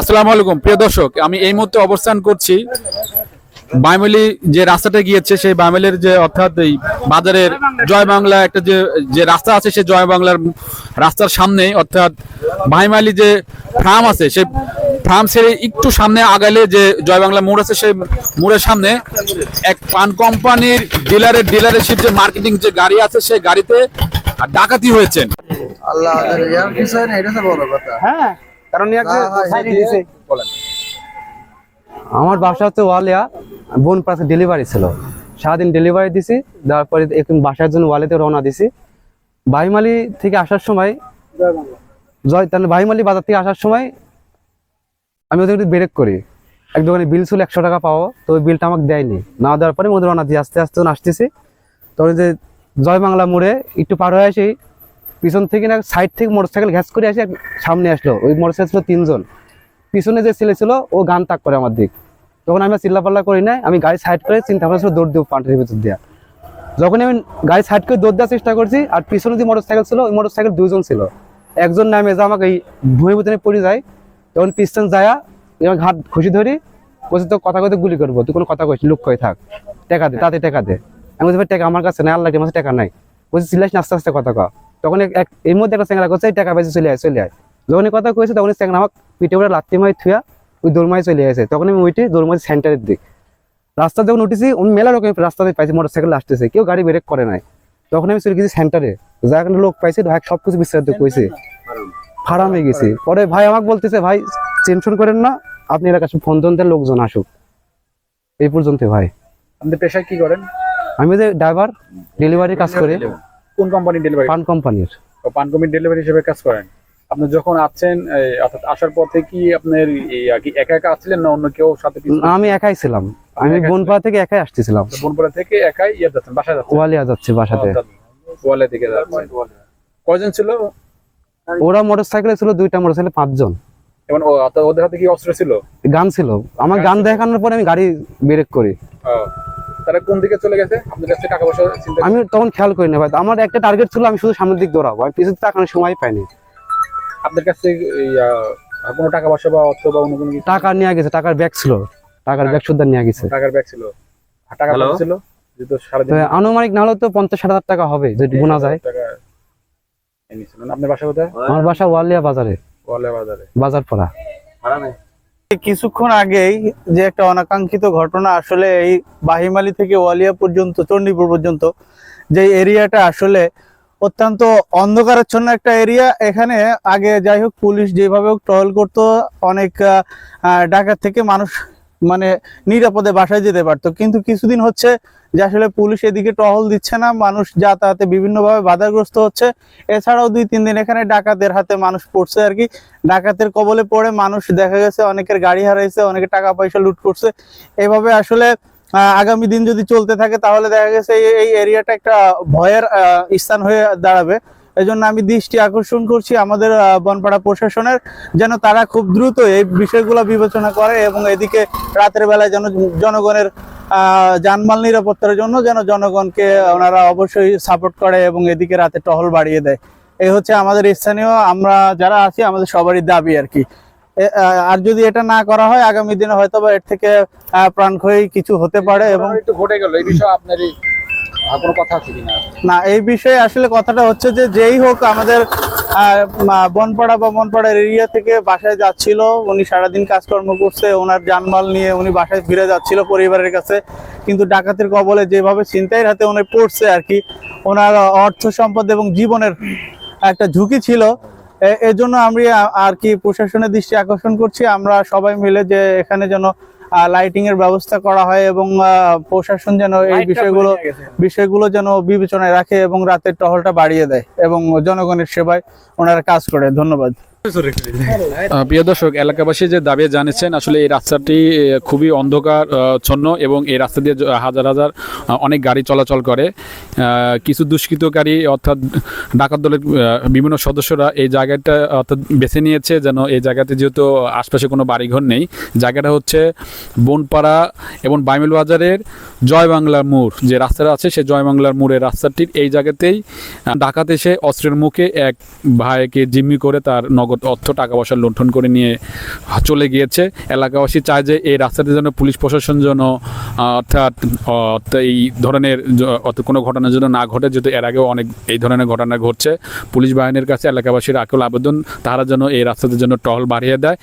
আসসালামু আলাইকুম, প্রিয় দর্শক, আমি এই মুহূর্তে অবস্থান করছি বাইমেলি যে রাস্তাটা গিয়েছে, সেই বাইমেলের যে অর্থাৎ এই বাজারের জয় বাংলা একটা যে যে রাস্তা আছে, সেই জয় বাংলার রাস্তার সামনে, অর্থাৎ বাইমালি যে ফার্ম আছে, সেই ফার্ম ছেড়ে একটু সামনে আগালে যে জয় বাংলা মোড় আছে, সেই মোড়ের সামনে এক পান কোম্পানির ডিলারের ডিলারশিপ যে মার্কেটিং যে গাড়ি আছে, সেই গাড়িতে ডাকাতি হয়েছে। আল্লাহ ইয়ার না এটা তো বড় কথা। হ্যাঁ কারণ দিছে বলেন। আমার বাসা হচ্ছে ওয়ালিয়া বোন পাশে ডেলিভারি ছিল। সারাদিন ডেলিভারি দিছি তারপরে এখন বাসার জন্য ওয়ালিতে রওনা দিছি। ভাইমালি থেকে আসার সময় জয় তাহলে ভাইমালি বাজার থেকে আসার সময় আমি ওদের একটু ব্রেক করি। এক দোকানে বিল ছিল একশো টাকা পাবো তো ওই বিলটা আমাকে দেয়নি। না দেওয়ার পরে ওদের রওনা দিয়ে আস্তে আস্তে আসতেছি। তখন যে জয় বাংলা মোড়ে একটু পার হয়ে আসি পিছন থেকে না সাইড থেকে মোটরসাইকেল ঘ্যাস করে আসে সামনে আসলো। ওই মোটরসাইকেল ছিল তিনজন। পিছনে যে ছেলে ছিল, ও গান তাক করে আমার দিক। তখন আমি চিল্লাপাল্লা করি নাই, আমি গাড়ি সাইড করে চিন্তা ভাবনা ছিল দৌড় দেবো পান্টের ভিতর দিয়া। যখন আমি গাড়ি সাইড করে দৌড় দেওয়ার চেষ্টা করছি, আর পিছনে যে মোটর সাইকেল ছিল, ওই মোটর সাইকেল দুইজন ছিল। একজন নামে যে আমাকে এই ভূমি ভিতরে পড়ে যায়, তখন পিছন যায়া এবং হাত খুশি ধরি, বলছি তো কথা কথা গুলি করব, তুই কোনো কথা কইস, লুক কই থাক, টাকা দে, তাতে টাকা দে। আমি বলছি, ভাই, টাকা আমার কাছে নাই আল্লাহ আমার কাছে টাকা নাই। বলছি চিল্লাইস না, আস্তে আস্তে কথা কয় তখন এক- এর মধ্যে একটা স্যাংরা করছে টাকা পাইছে চলে আয় চলে আয়। যখন কথা কইছে তখন স্যাংরা আমাকে পিঠে উপরে লাত্তি মাই থুয়া ওই দৌড়মাই চলে আসে। তখন আমি ওইটি দৌড়মাই সেন্টারের দিক। রাস্তা যখন উঠেছি আমি মেলা রকম রাস্তাতে পাইছি মোটর সাইকেল আসতেছে কেউ গাড়ি ব্রেক করে নাই। তখন আমি চলে গেছি সেন্টারে। যাখানে লোক পাইছে ভাই সব কিছু বিস্তারিত কইছে। ফারামে গেছি। পরে ভাই আমাকে বলতেছে ভাই টেনশন করেন না আপনি এলাকার ফোন দিয়ে লোকজন আসুক। এই পর্যন্ত ভাই। আপনি পেশায় কি করেন? আমি যে ড্রাইভার ডেলিভারি কাজ করি। কোন কোম্পানি ডেলিভারি পান কোম্পানির। পান কমিটি ডেলিভারি হিসেবে কাজ করেন। আপনি যখন আসছেন অর্থাৎ আসার পথে কি আপনার একা একা আসছিলেন না অন্য কেউ সাথে আমি একাই ছিলাম। আমি বনপাড়া থেকে একাই আসতেছিলাম। বনপাড়া থেকে একাই ইয়ে যাচ্ছেন বাসায় যাচ্ছেন? ওয়ালিয়া যাচ্ছি বাসাতে অর্থাৎ ওয়ালে থেকে যাচ্ছেন। কয়জন ছিল? ওরা মোটর সাইকেলে ছিল দুইটা মোটর সাইকেলে পাঁচজন। এবং ওদের হাতে কি অস্ত্র ছিল? গান ছিল। আমার গান দেখানোর পরে আমি গাড়ি ব্রেক করি। তারা কোন দিকে চলে গেছে? কাছে টাকা পয়সা আমি তখন খেয়াল করি না ভাই। আমার একটা টার্গেট ছিল আমি শুধু সামনের দিক দৌড়াবো। আমি পিছনে তাকানোর সময় পাইনি। আপনার কাছে কোনো টাকা পয়সা বা অর্থ বা অন্য কোনো টাকা নিয়ে গেছে টাকার ব্যাগ ছিল। টাকার ব্যাগ সুদ্ধা নিয়ে গেছে। টাকার ব্যাগ ছিল। টাকা ছিল? আনুমানিক না হলেও তো পঞ্চাশ ষাট হাজার টাকা হবে যদি গোনা যায়। আপনার বাসা কোথায়? আমার বাসা ওয়ালিয়া বাজারে। ওয়ালে বাজারে। বাজার পড়া কিছুক্ষণ আগেই যে একটা অনাকাঙ্ক্ষিত ঘটনা আসলে এই বাহিমালি থেকে ওয়ালিয়া পর্যন্ত, চণ্ডীপুর পর্যন্ত যে এরিয়াটা আসলে অত্যন্ত অন্ধকারাচ্ছন্ন একটা এরিয়া। এখানে আগে যাই হোক, পুলিশ যেভাবে হোক টহল করতো, অনেক ডাকাত থেকে মানুষ মানে নিরাপদে বাসায় যেতে পারতো। কিন্তু কিছুদিন হচ্ছে যে আসলে পুলিশ এদিকে টহল দিচ্ছে না, মানুষ যাতায়াতে বিভিন্নভাবে বাধাগ্রস্ত হচ্ছে। এছাড়াও দুই তিন দিন এখানে ডাকাতের হাতে মানুষ পড়ছে আর কি। ডাকাতের কবলে পড়ে মানুষ দেখা গেছে অনেকের গাড়ি হারাইছে, অনেকে টাকা পয়সা লুট করছে। এভাবে আসলে আগামী দিন যদি চলতে থাকে, তাহলে দেখা গেছে এই- এরিয়াটা একটা ভয়ের স্থান হয়ে দাঁড়াবে। এই জন্য আমি দৃষ্টি আকর্ষণ করছি আমাদের বনপাড়া প্রশাসনের, যেন তারা খুব দ্রুত এই বিষয়গুলো বিবেচনা করে এবং এদিকে রাতের বেলায় যেন জনগণের যানমাল নিরাপত্তার জন্য যেন জনগণকে ওনারা অবশ্যই সাপোর্ট করে এবং এদিকে রাতে টহল বাড়িয়ে দেয়। এই হচ্ছে আমাদের স্থানীয় আমরা যারা আছি আমাদের সবারই দাবি আর কি। আর যদি এটা না করা হয় আগামী দিনে হয়তো বা এর থেকে প্রাণক্ষয়ী কিছু হতে পারে এবং একটু ঘটে গেল এই বিষয়ে আপনার কোনো কথা আছে কিনা? না এই বিষয়ে আসলে কথাটা হচ্ছে যে যেই হোক আমাদের বনপাড়া বা বনপাড়ার এরিয়া থেকে বাসায় যাচ্ছিল। উনি সারাদিন কাজকর্ম করছে, ওনার যানমাল নিয়ে উনি বাসায় ফিরে যাচ্ছিল পরিবারের কাছে। কিন্তু ডাকাতের কবলে যেভাবে ছিনতাইয়ের হাতে উনি পড়ছে আর কি, ওনার অর্থ সম্পদ এবং জীবনের একটা ঝুঁকি ছিল। এজন্য আমি আর কি প্রশাসনের দৃষ্টি আকর্ষণ করছি। আমরা সবাই মিলে যে এখানে যেন লাইটিং এর ব্যবস্থা করা হয় এবং আহ, প্রশাসন যেন এই বিষয়গুলো বিষয়গুলো যেন বিবেচনায় রাখে এবং রাতের টহলটা বাড়িয়ে দেয় এবং জনগণের সেবায় ওনারা কাজ করে। ধন্যবাদ। প্রিয় দর্শক, এলাকাবাসী যে দাবি জানিয়েছেন, আসলে এই রাস্তাটি খুবই অন্ধকার ছন্ন এবং এই রাস্তা দিয়ে হাজার হাজার অনেক গাড়ি চলাচল করে। কিছু দুষ্কৃতকারী, অর্থাৎ ডাকাত দলের বিভিন্ন সদস্যরা এই জায়গাটা, অর্থাৎ বেছে নিয়েছে যেন এই জায়গাতে যেহেতু আশপাশে কোনো বাড়িঘর নেই। জায়গাটা হচ্ছে বনপাড়া এবং বাইমেল বাজারের জয় বাংলার মোড়। যে রাস্তাটা আছে, সেই জয় বাংলার মোড়ের রাস্তাটির এই জায়গাতেই ডাকাত এসে অস্ত্রের মুখে এক ভাইকে জিম্মি করে তার নগদ অর্থ টাকা পয়সা লুণ্ঠন করে নিয়ে চলে গিয়েছে। এলাকাবাসী চায় যে এই রাস্তাটির জন্য পুলিশ প্রশাসন যেন অর্থাৎ এই ধরনের কোনো ঘটনা যেন না ঘটে, যেহেতু এর আগেও অনেক এই ধরনের ঘটনা ঘটছে। পুলিশ বাহিনীর কাছে এলাকাবাসীর আকুল আবেদন, তারা যেন এই রাস্তাটির জন্য টহল বাড়িয়ে দেয়।